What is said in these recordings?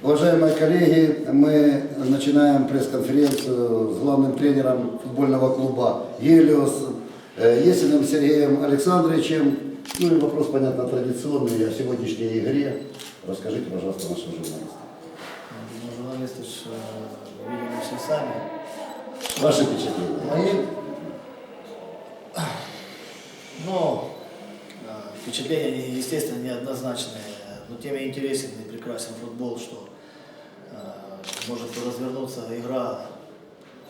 Уважаемые коллеги, мы начинаем пресс-конференцию с главным тренером футбольного клуба «Гелиос» э, Есиным Сергеем Александровичем. Ну и вопрос, понятно, традиционный о сегодняшней игре. Расскажите, пожалуйста, нашим журналистам. Ну, журналисты ж, э, видели все сами. Ваши впечатления. Мои, ну, э, впечатления, естественно, неоднозначные, но тем и интересен и прекрасен футбол, что э, может развернуться игра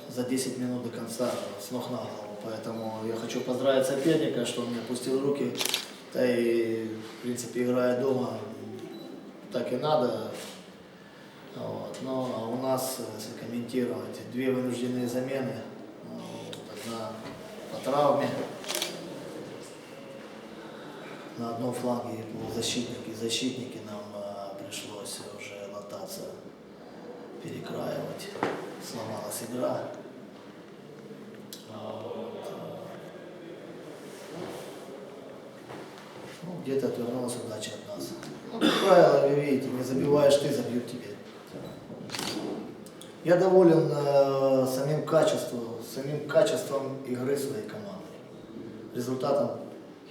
за 10 минут до конца с ног на голову. Поэтому я хочу поздравить соперника, что он не опустил руки. Да и, в принципе, играя дома, так и надо. Вот. Но у нас, э, комментировать, две вынужденные замены. Вот. Одна по травме. На одном фланге полузащитники, защитники нам э, пришлось уже лататься, перекраивать. Сломалась игра. А э, ну, где-то отвернулась удача от нас. Ну, правило, вы видите, не забиваешь ты, забьют тебе. Я доволен э, самим качеством, самим качеством игры своей команды. Результатом,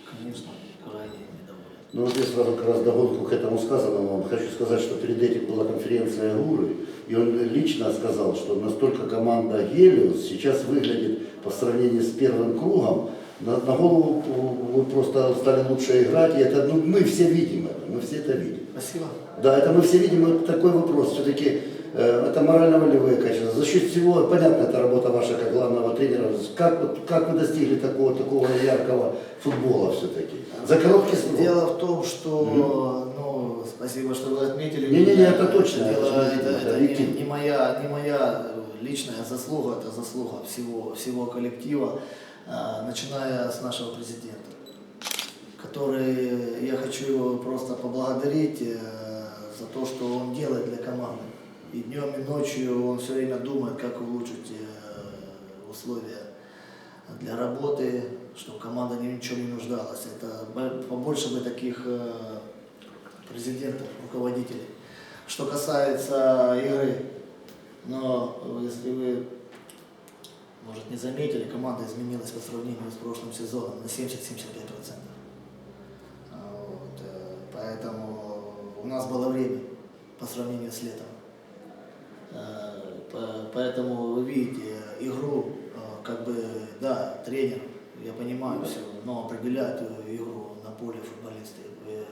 конечно, крайне недоволен. Ну вот сразу как раз догонку к этому сказанному хочу сказать, что перед этим была конференция Гуры, и он лично сказал, что настолько команда Гелиос сейчас выглядит по сравнению с первым кругом, на, на голову вы просто стали лучше играть, и это, ну, мы все видим мы все это видим. Спасибо. Да, это мы все видим, это такой вопрос, все-таки э, это морально-волевые качества. За счет всего, понятно, это работа ваша как главного тренера, как, вот- как вы достигли такого, такого яркого футбола все-таки? За короткий срок. Дело в том, что, ну, спасибо, что вы отметили. Не-не-не, это точно, Дело, это это, это это не, не моя, не моя личная заслуга, это заслуга всего, всего коллектива, а, начиная с нашего президента, который, я хочу его просто поблагодарить э, за то, что он делает для команды. И днем, и ночью он все время думает, как улучшить э, условия для работы, чтобы команда ни в чем не нуждалась. Это бо- побольше бы таких э, президентов, руководителей. Что касается игры, но если вы, может, не заметили, команда изменилась по сравнению с прошлым сезоном на 70-75%. Поэтому у нас было время по сравнению с летом. Э, по- Поэтому вы видите игру, э, как бы, да, тренер, я понимаю все, но определяют игру на поле футболисты. Э,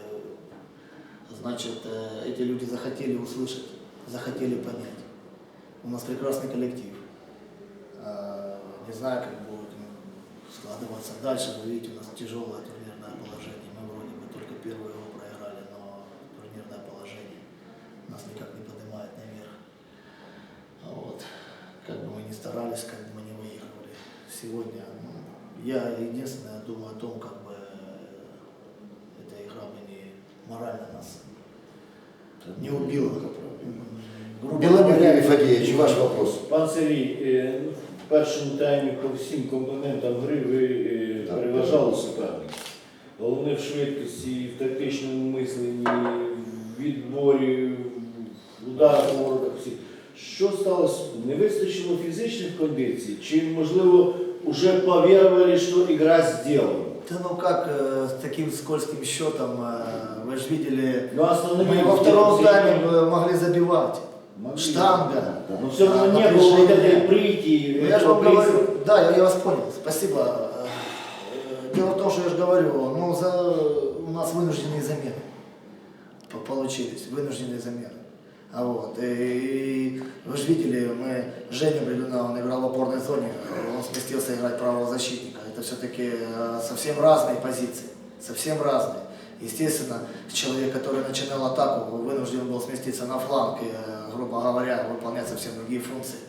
Значит, эти люди захотели услышать, захотели понять. У нас прекрасный коллектив. Не знаю, как будет м, складываться дальше. Вы видите, у нас тяжелое старались, как бы мы не выигрывали. Сегодня ну, я единственное думаю о том, как бы э, эта игра бы не морально нас не убила. Грубо Белоберий говоря, Фадеевич, ваш вопрос. Пан Сергій, е, ну, в першому таймі по всім компонентам гри ви е, Так. переважали суперника. Головне в швидкості, в тактичному мисленні, в відборі, в ударах у воротах всі. Що сталося? Не вистачило фізичних кондицій? Чи, можливо, вже повірили, що ігра зроблена? Да ну как э, с таким скользким счетом, э, вы же видели, Ну, основними мы во втором успехами тайме э, могли забивать. могли. Штанга. Но все равно А, не было вот напряжение. этой прыти. Ну, я же этого вам приза. говорю, да, я, я вас понял, спасибо. Э, Дело в том, что я же говорю, ну, за, у нас вынужденные замены по- получились, вынужденные замены. А вот, и, вы же видели, мы, Женя Бредуна, он играл в опорной зоне, он сместился играть правого защитника. Это все-таки совсем разные позиции, совсем разные. Естественно, человек, который начинал атаку, вынужден был сместиться на фланг, и, э, грубо говоря, выполнять совсем другие функции.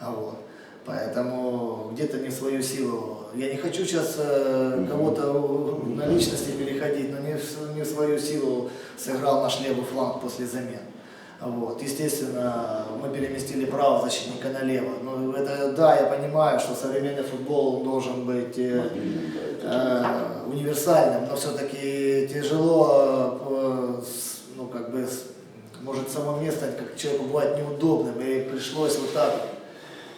А вот. Поэтому где-то не в свою силу. Я не хочу сейчас э, кого-то на личности переходить, но не в, не в свою силу сыграл наш левый фланг после замен. Вот. Естественно, мы переместили правого защитника налево. Ну, это, да, я понимаю, что современный футбол он должен быть э, э, универсальным, но все-таки тяжело, э, ну, как бы, может само место как человеку бывает неудобным, и пришлось вот так.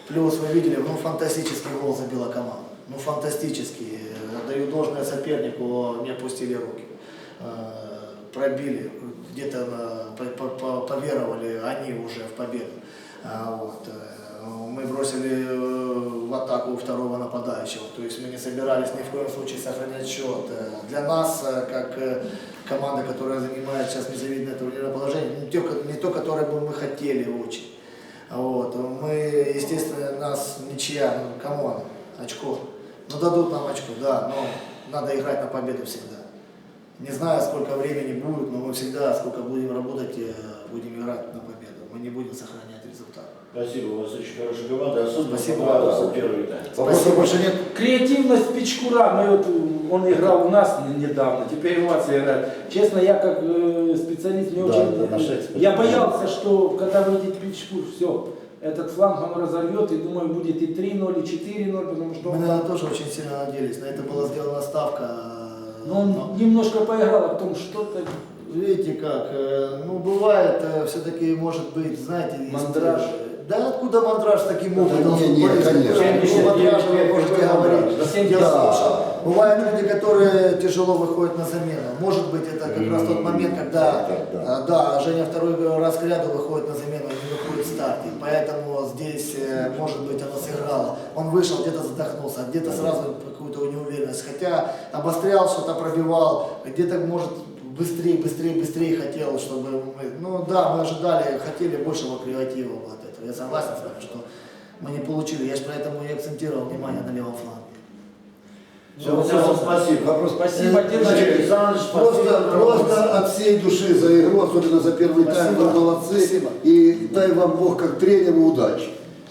Плюс вы видели, ну фантастический гол забила команда. Ну фантастический. Даю должное сопернику, не опустили руки. Э, Пробили, где-то э, по- по- по- поверовали они уже в победу. А, Вот. э, Мы бросили э, в атаку второго нападающего. То есть мы не собирались ни в коем случае сохранять счет. Для нас, как команда, которая занимает сейчас незавидное турнирное положение, не то, не то, которое бы мы хотели очень. Вот. Мы, естественно, нас ничья, ну, камон, очко. Ну дадут нам очко, да, но надо играть на победу всегда. Не знаю, сколько времени будет, но мы всегда, сколько будем работать, э, будем играть на победу. Мы не будем сохранять результат. Спасибо, у вас очень хорошая команда. Особенно Спасибо. понравился первый тайм. Вопросов больше нет? Креативность Пичкура, мы вот, он играл у нас недавно, теперь Вася играет. Честно, я как э, специалист не Да, очень... да, я боялся, что когда выйдет Пичкур, все, этот фланг он разорвет, и думаю, будет и 3-0, и 4-0, потому что Мы на это тоже очень сильно надеялись. На это была сделана ставка. Э, но он немножко поиграл, а потом что-то... Видите как, э, ну бывает, все-таки может быть, знаете, Мандраж. э, Да откуда мандраж таким опытом? не, не, футболиста? конечно. Мандраж вы 79 можете говорить? Да, Дело в том, что 70. Бывают люди, которые тяжело выходят на замену. Может быть, это как раз тот момент, когда Да, да, Женя второй раз к ряду выходит на замену, не выходит в старте. Поэтому здесь, э, может быть, оно сыграло. Он вышел, где-то задохнулся, а где-то сразу какую-то неуверенность. Хотя обострял, что-то пробивал, где-то, может, быстрее, быстрее, быстрее хотел, чтобы мы... Ну да, мы ожидали, хотели большего креатива от этого. Я согласен с вами, что мы не получили. Я же поэтому и акцентировал внимание на левом фланге. Все, вам спасибо. Вопрос. Спасибо, Э, значит, Александр, Просто, спасибо. просто от всей души за игру, особенно за первый тайм, Спасибо. вы молодцы. Спасибо. И дай вам Бог как тренеру удачи.